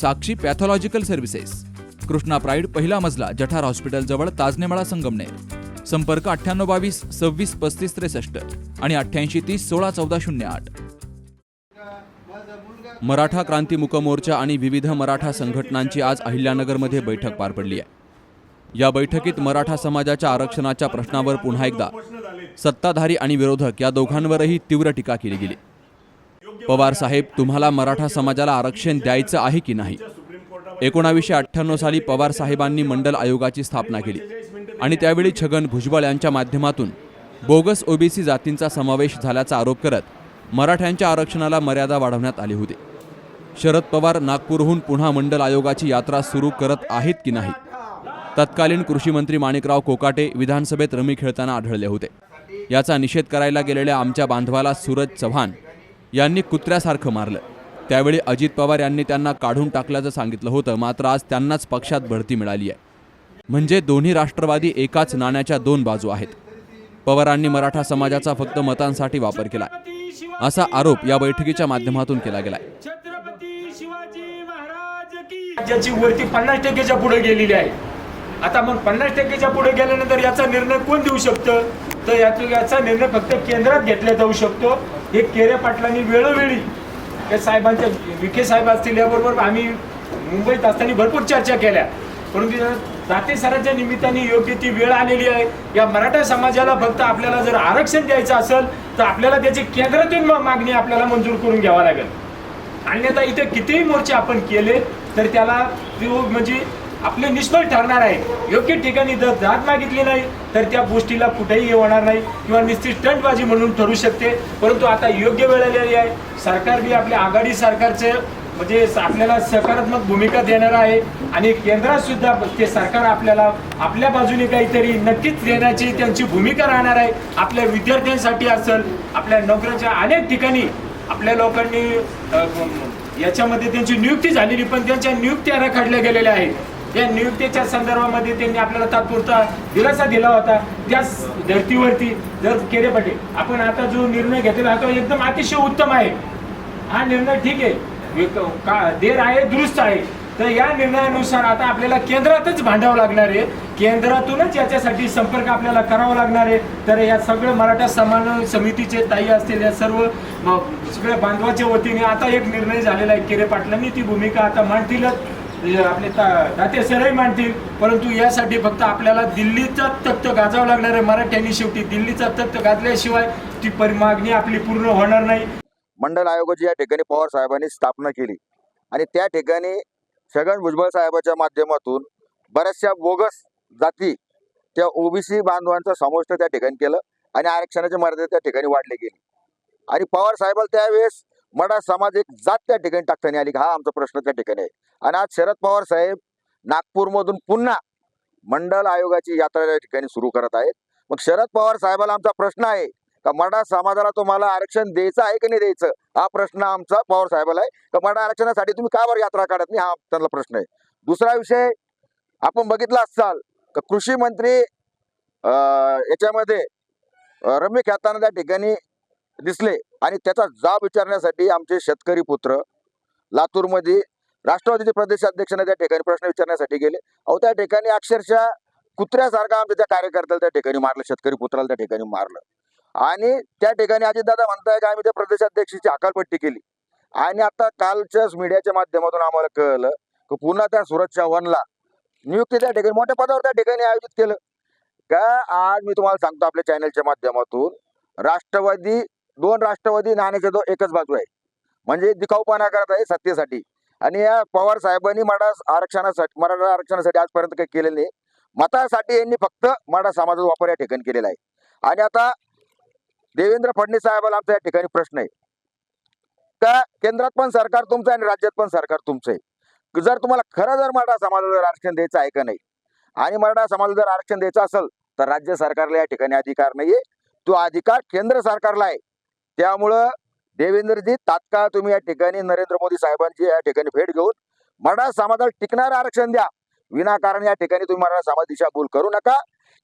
Sakshi pathological services. Krishna pride पहिला मजला जठार हॉस्पिटलजवळ ताजनेमाळा संगमनेर. संपर्क अठ्ठ्याण्णव बावीस सव्वीस पस्तीस त्रेसष्ट आणि अठ्ठ्याऐंशी तीस सोळा चौदा शून्य आठ. मराठा क्रांती मुक मोर्चा आणि विविध मराठा संघटनांची आज अहिल्यानगरमध्ये बैठक पार पडली आहे. या बैठकीत मराठा समाजाच्या आरक्षणाच्या प्रश्नावर पुन्हा एकदा सत्ताधारी आणि विरोधक या दोघांवरही तीव्र टीका केली गेली. पवार साहेब तुम्हाला मराठा समाजाला आरक्षण द्यायचं आहे की नाही? एकोणावीसशे अठ्ठ्याण्णव साली पवार साहेबांनी मंडल आयोगाची स्थापना केली. आणि त्यावेळी छगन भुजबळ यांच्या माध्यमातून बोगस ओबीसी जातींचा समावेश झाल्याचा आरोप करत मराठ्यांच्या आरक्षणाला मर्यादा वाढवण्यात आली होती. शरद पवार नागपूरहून पुन्हा मंडल आयोगाची यात्रा सुरू करत आहेत की नाही? तत्कालीन कृषी मंत्री माणिकराव कोकाटे विधानसभेत रमी खेळताना आढळले होते. याचा निषेध करायला गेलेल्या आमच्या बांधवाला सूरज चव्हाण यांनी कुत्र्यासारखं मारलं. त्यावेळी अजित पवार यांनी त्यांना काढून टाकल्याचं सांगितलं होतं. मात्र आज त्यांनाच पक्षात बढती मिळाली आहे. म्हणजे दोन्ही राष्ट्रवादी एकाच नाण्याच्या दोन बाजू आहेत. पवारांनी मराठा समाजाचा फक्त मतांसाठी वापर केला असा आरोप या बैठकीच्या माध्यमातून केला गेलाय. राज्याची वरती पन्नास टक्केच्या पुढे गेलेली आहे. आता मग पन्नास टक्केच्या पुढे गेल्यानंतर याचा निर्णय कोण देऊ शकतं? तर याचा निर्णय फक्त केंद्रात घेतला जाऊ शकतो. हे केरे पाटलांनी वेळोवेळी या साहेबांच्या विखे साहेब असतील याबरोबर आम्ही मुंबईत असताना भरपूर चर्चा केल्या. परंतु या सराच्या निमित्ताने योग्य ती वेळ आलेली आहे. या मराठा समाजाला फक्त आपल्याला जर आरक्षण द्यायचं असेल तर आपल्याला त्याची केंद्रातून मागणी आपल्याला मंजूर करून घ्यावा लागेल. अन्यथा इथे कितीही मोर्चे आपण केले तर त्याला तो म्हणजे आपले निष्फळ ठरणार आहे. योग्य ठिकाणी जर जात मागितली नाही तर त्या गोष्टीला कुठेही होणार नाही. किंवा निश्चित स्टंटबाजी म्हणून ठरू शकते. परंतु आता योग्य वेळ आलेली आहे. सरकार बी आपल्या आघाडी सरकारचे म्हणजे आपल्याला सकारात्मक भूमिका देणार आहे. आणि केंद्रात सुद्धा ते सरकार आपल्याला आपल्या बाजूने काहीतरी नक्कीच देण्याची त्यांची भूमिका राहणार आहे. आपल्या विद्यार्थ्यांसाठी असेल आपल्या नोकऱ्याच्या अनेक ठिकाणी आपल्या लोकांनी याच्यामध्ये त्यांची नियुक्ती झालेली पण त्यांच्या नियुक्त्या रखडल्या गेलेल्या आहेत. या नियुक्तीच्या संदर्भामध्ये त्यांनी आपल्याला तात्पुरता दिलासा दिला होता. त्याच धर्तीवरती जर केले पाटील आपण आता जो निर्णय घेतलेला हा तो एकदम अतिशय उत्तम आहे. हा निर्णय ठीक आहे. का देर आहे दुरुस्त आहे. तर या निर्णयानुसार आता आपल्याला केंद्रातच भांडावं लागणार आहे. केंद्रातूनच याच्यासाठी संपर्क आपल्याला करावा लागणार आहे. तर या सगळं मराठा समान समितीचे ताई असतील या सर्व सगळ्या बांधवाच्या वतीने आता एक निर्णय झालेला आहे. केरे पाटलांनी ती भूमिका आता मांडतीलच. आपले दाते सरही मांडतील परंतु यासाठी फक्त आपल्याला दिल्लीचा तख्त गाजावं लागणार आहे मराठ्यांनी शेवटी. दिल्लीचा तख्त गाजल्याशिवाय ती परिमागणी आपली पूर्ण होणार नाही. मंडल आयोगाची या ठिकाणी पवार साहेबांनी स्थापना केली. आणि त्या ठिकाणी छगन भुजबळ साहेबाच्या माध्यमातून बऱ्याचशा बोगस जाती त्या ओबीसी बांधवांचा समाविष्ट त्या ठिकाणी केलं आणि आरक्षणाची मर्यादा त्या ठिकाणी वाढली गेली. आणि पवार साहेबाला त्यावेळेस मराठा समाज एक जात त्या ठिकाणी टाकताना आली हा आमचा प्रश्न त्या ठिकाणी आहे. आणि आज शरद पवार साहेब नागपूरमधून पुन्हा मंडल आयोगाची यात्रा त्या ठिकाणी सुरू करत आहेत. मग शरद पवार साहेबाला आमचा प्रश्न आहे का मराठा समाजाला तुम्हाला आरक्षण द्यायचं आहे की नाही द्यायचं? हा प्रश्न आमचा पवार साहेबाला आहे. का मराठा आरक्षणासाठी तुम्ही का बरं यात्रा काढत नाही? हा त्यांना प्रश्न आहे. दुसरा विषय आपण बघितला असाल का कृषी मंत्री याच्यामध्ये रम्य खेळताना त्या ठिकाणी दिसले. आणि त्याचा जाब विचारण्यासाठी आमचे शेतकरी पुत्र लातूरमध्ये राष्ट्रवादीचे प्रदेशाध्यक्षांना त्या ठिकाणी प्रश्न विचारण्यासाठी गेले. अहो त्या ठिकाणी अक्षरशः कुत्र्यासारखा आमच्या त्या कार्यकर्त्याला त्या ठिकाणी मारलं शेतकरी पुत्राला त्या ठिकाणी मारलं. आणि त्या ठिकाणी अजितदादा म्हणताय का आम्ही त्या प्रदेशाध्यक्षाची अकालपट्टी केली. आणि आता कालच्याच मीडियाच्या माध्यमातून आम्हाला कळलं की पुन्हा त्या सुरज चव्हाणला नियुक्ती त्या ठिकाणी मोठ्या पदावर त्या ठिकाणी आयोजित केलं. का आज मी तुम्हाला सांगतो आपल्या चॅनलच्या माध्यमातून राष्ट्रवादी दोन राष्ट्रवादी नाण्याच्या दो एकच बाजू आहे. म्हणजे दिखाऊपणा करत आहे सत्तेसाठी. आणि या पवार साहेबांनी मराठा आरक्षणासाठी मराठा आरक्षणासाठी आजपर्यंत काही केलेलं नाही. मतासाठी यांनी फक्त मराठा समाजाचा वापर या ठिकाणी केलेला आहे. आणि आता देवेंद्र फडणवीस साहेबाला आमचा या ठिकाणी प्रश्न आहे. का केंद्रात पण सरकार तुमचं आहे आणि राज्यात पण सरकार तुमचं आहे. जर तुम्हाला खरं जर मराठा समाजाला जर आरक्षण द्यायचं आहे का नाही? आणि मराठा समाजाला जर आरक्षण द्यायचं असेल तर राज्य सरकारला या ठिकाणी अधिकार नाहीये. तो अधिकार केंद्र सरकारला आहे. त्यामुळं देवेंद्रजी तात्काळ तुम्ही या ठिकाणी नरेंद्र मोदी साहेबांची या ठिकाणी भेट घेऊन मराठा समाजाला टिकणारं आरक्षण द्या. विनाकारण या ठिकाणी तुम्ही मराठा समाज दिशाभूल करू नका.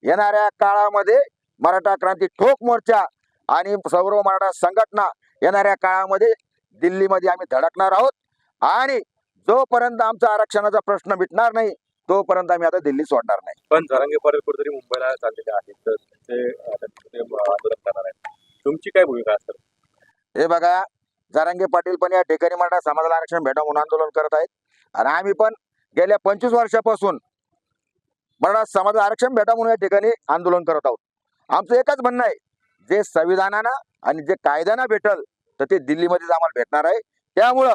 येणाऱ्या काळामध्ये मराठा क्रांती ठोक मोर्चा आणि सर्व मराठा संघटना येणाऱ्या काळामध्ये दिल्लीमध्ये आम्ही धडकणार आहोत. आणि जोपर्यंत आमचा आरक्षणाचा प्रश्न मिटणार नाही तोपर्यंत आम्ही आता दिल्ली सोडणार नाही. पण जरांगे पाटील कुठेतरी मुंबईला चाललेले आहेत तर ते आंदोलन करणार आहेत. तुमची काय भूमिका असेल हे बघा जारांगे पाटील पण या ठिकाणी मराठा समाजाला आरक्षण भेटा म्हणून आंदोलन करत आहेत. आणि आम्ही पण गेल्या पंचवीस वर्षापासून मराठा समाजाला आरक्षण भेटा म्हणून या ठिकाणी आंदोलन करत आहोत. आमचं एकच म्हणणं आहे जे संविधानानं आणि जे कायद्यानं भेटल तर ते दिल्लीमध्येच आम्हाला भेटणार आहे. त्यामुळं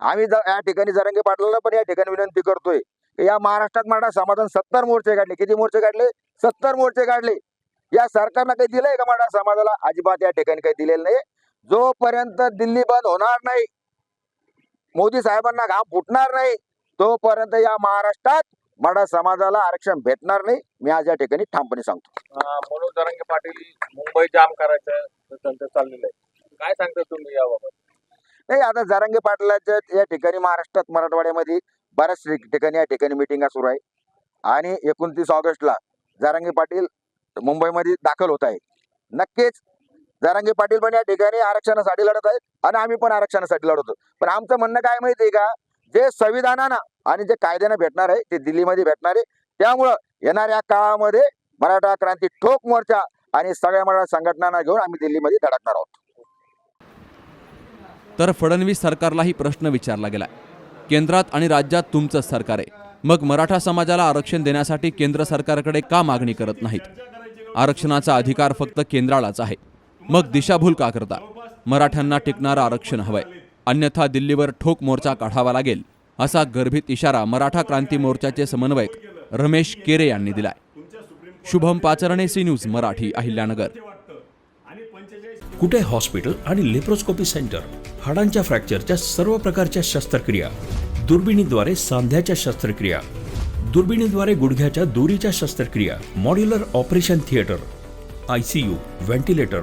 आम्ही या ठिकाणी जरंगे पाटलाला पण या ठिकाणी विनंती करतोय की या महाराष्ट्रात मराठा समाजाने सत्तर मोर्चे काढले. किती मोर्चे काढले? सत्तर मोर्चे काढले. या सरकारनं काही दिलंय का मराठा समाजाला? अजिबात या ठिकाणी काही दिलेलं नाही. जोपर्यंत दिल्ली बंद होणार नाही मोदी साहेबांना घाम फुटणार नाही तोपर्यंत या महाराष्ट्रात मराठा समाजाला आरक्षण भेटणार नाही. मी आज या ठिकाणी ठामपणे सांगतो. मनोज जरांगे पाटील मुंबई जाम करायचं त्यांचं चाललेलं आहे. काय सांगता तुम्ही याबाबत? नाही आता जारंगे पाटलाच्या या ठिकाणी महाराष्ट्रात मराठवाड्यामध्ये बऱ्याच ठिक- ठिकाणी या ठिकाणी मिटिंगा सुरू आहे. आणि एकोणतीस ऑगस्टला जारंगे पाटील मुंबईमध्ये दाखल होत आहे नक्कीच जारांगे पाटील पण या ठिकाणी आरक्षणासाठी लढत आहेत आणि आम्ही पण आरक्षणासाठी लढतो. पण आमचं म्हणणं काय माहिती आहे का? जे संविधानानं आणि जे कायद्यानं भेटणार आहे ते दिल्लीमध्ये भेटणार आहे. त्यामुळं येणाऱ्या काळामध्ये मराठा क्रांती ठोक मोर्चा आणि सगळ्या मराठा संघटनांना घेऊन आम्ही दिल्लीमध्ये धडकणार आहोत. तर फडणवीस सरकारलाही प्रश्न विचारला गेलाय केंद्रात आणि राज्यात तुमचंच सरकार आहे. मग मराठा समाजाला आरक्षण देण्यासाठी केंद्र सरकारकडे का मागणी करत नाहीत? आरक्षणाचा अधिकार फक्त केंद्रालाच आहे. मग दिशाभूल का करता? मराठ्यांना टिकणारं आरक्षण हवंय. अन्यथा दिल्लीवर ठोक मोर्चा काढावा लागेल असा गर्भित इशारा मराठा क्रांती मोर्चाचे समन्वयक रमेश केरे यांनी दिलाय. Shubham Pacharne C news Marathi Ahilyanagar. कुठे हॉस्पिटल आणि लेप्रोस्कोपी सेंटर? हाडांच्या फ्रॅक्चरच्या सर्व प्रकारच्या शस्त्रक्रिया. दुर्बिणीद्वारे सांध्याच्या शस्त्रक्रिया. दुर्बिणीद्वारे गुडघ्याच्या दूरीच्या शस्त्रक्रिया. Modular operation theatre. I C U ventilator